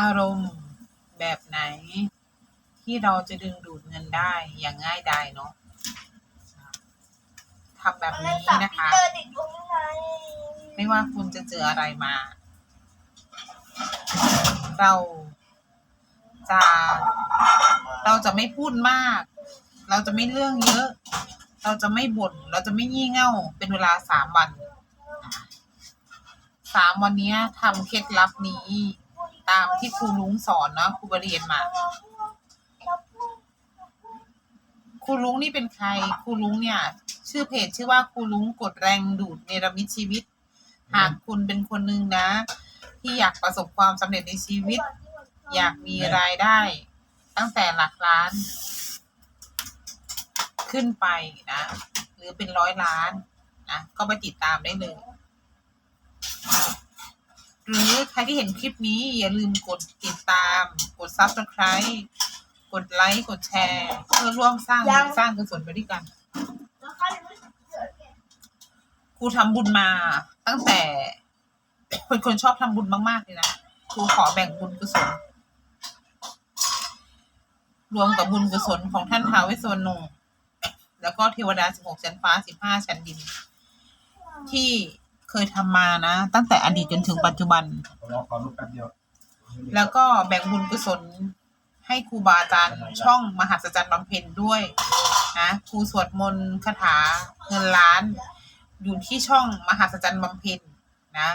อารมณ์แบบไหน ที่เราจะดึงดูดเงินได้อย่างง่ายดายเนาะทำแบบนี้นะคะ ไม่ว่าคุณจะเจออะไรมา เราจะเราจะไม่พูดมาก เราจะไม่เรื่องเยอะ เราจะไม่บ่น เราจะไม่งี่เง่า เป็นเวลาสามวัน สามวันนี้ทำเคล็ดลับนี้ ตามที่ครูลุงสอนเนาะครูเรียนมาครูลุงนี่เป็นใครครูลุงเนี่ย ชื่อเพจชื่อว่าครูลุงกดแรงดูดเนรมิตชีวิต หากคุณเป็นคนหนึ่งนะ ที่อยากประสบความสำเร็จในชีวิต อยากมีรายได้ ตั้งแต่หลักล้าน ขึ้นไปนะ หรือเป็นร้อยล้านนะก็ไปติดตามได้เลย หรือใครที่เห็นคลิปนี้อย่าลืมกดติดตาม กด subscribe กดไลค์กดแชร์ เพื่อร่วมสร้างบุญสร้างกุศลไปด้วยกันแล้วเขายังไม่เสร็จเลยครูทำบุญมาตั้งแต่ เป็นคนชอบทำบุญมากๆเลยนะครูขอแบ่งบุญกุศล รวมกับบุญกุศลของท่านท้าวเวสสวรรณงแล้วก็เทวดาสิบหกชั้นฟ้าสิบห้าชั้นดิน ที่ เคยทำมานะ ตั้งแต่อดีตจนถึงปัจจุบันรอขอรูปแป๊บเดียวแล้วก็แบ่งบุญกุศลให้ครูบาอาจารย์ช่องมหัศจรรย์บำเพ็ญด้วยนะครูสวดมนต์คาถาเงินล้าน อยู่ที่ช่องมหัศจรรย์บำเพ็ญนะ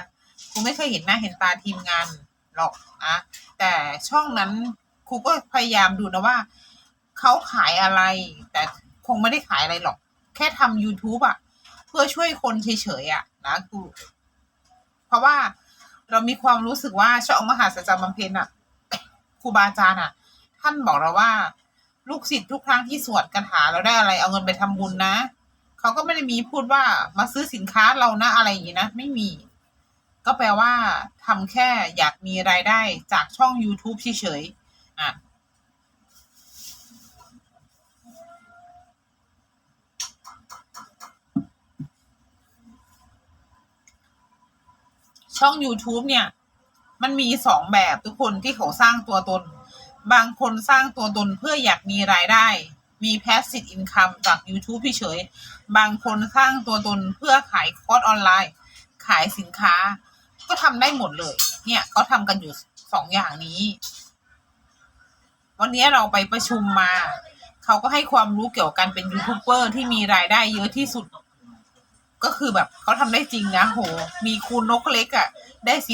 ครูไม่เคยเห็นหน้าเห็นตาทีมงานหรอกนะแต่ช่องนั้นครูก็พยายามดูนะว่าเขาขายอะไร แต่คงไม่ได้ขายอะไรหรอก แค่ทำ YouTube อะเพื่อช่วยคนเฉยๆอะ นะครูเพราะว่าเรามีความรู้สึกว่าช่องมหาสัจจบำเพ็ญอะครูบาอาจารย์อะ ท่านบอกเราว่า ลูกศิษย์ทุกครั้งที่สวดคาถาเราได้อะไร เอาเงินไปทำบุญนะเขาก็ไม่ได้มีพูดว่ามาซื้อสินค้าเรานะอะไรอย่างนี้นะไม่มี ก็แปลว่าทำแค่อยากมีรายได้จากช่อง YouTube เฉยๆอะ ช่อง YouTube เนี่ย มันมีสองแบบทุกคนที่เขาสร้างตัวตน บางคนสร้างตัวตนเพื่ออยากมีรายได้ มี passive income จาก YouTube เฉยๆบางคนสร้างตัวตนเพื่อขายคอร์สออนไลน์ ขายสินค้า ก็ทำได้หมดเลย เนี่ยเขาทำกันอยู่สองอย่างนี้ วันนี้เราไปประชุมมา เขาก็ให้ความรู้เกี่ยวกับการเป็นยูทูบเบอร์ที่มีรายได้เยอะที่สุด ก็คือแบบเขาทำได้จริงนะโห มีคูณนกเล็กอะ่ะ ได้สิ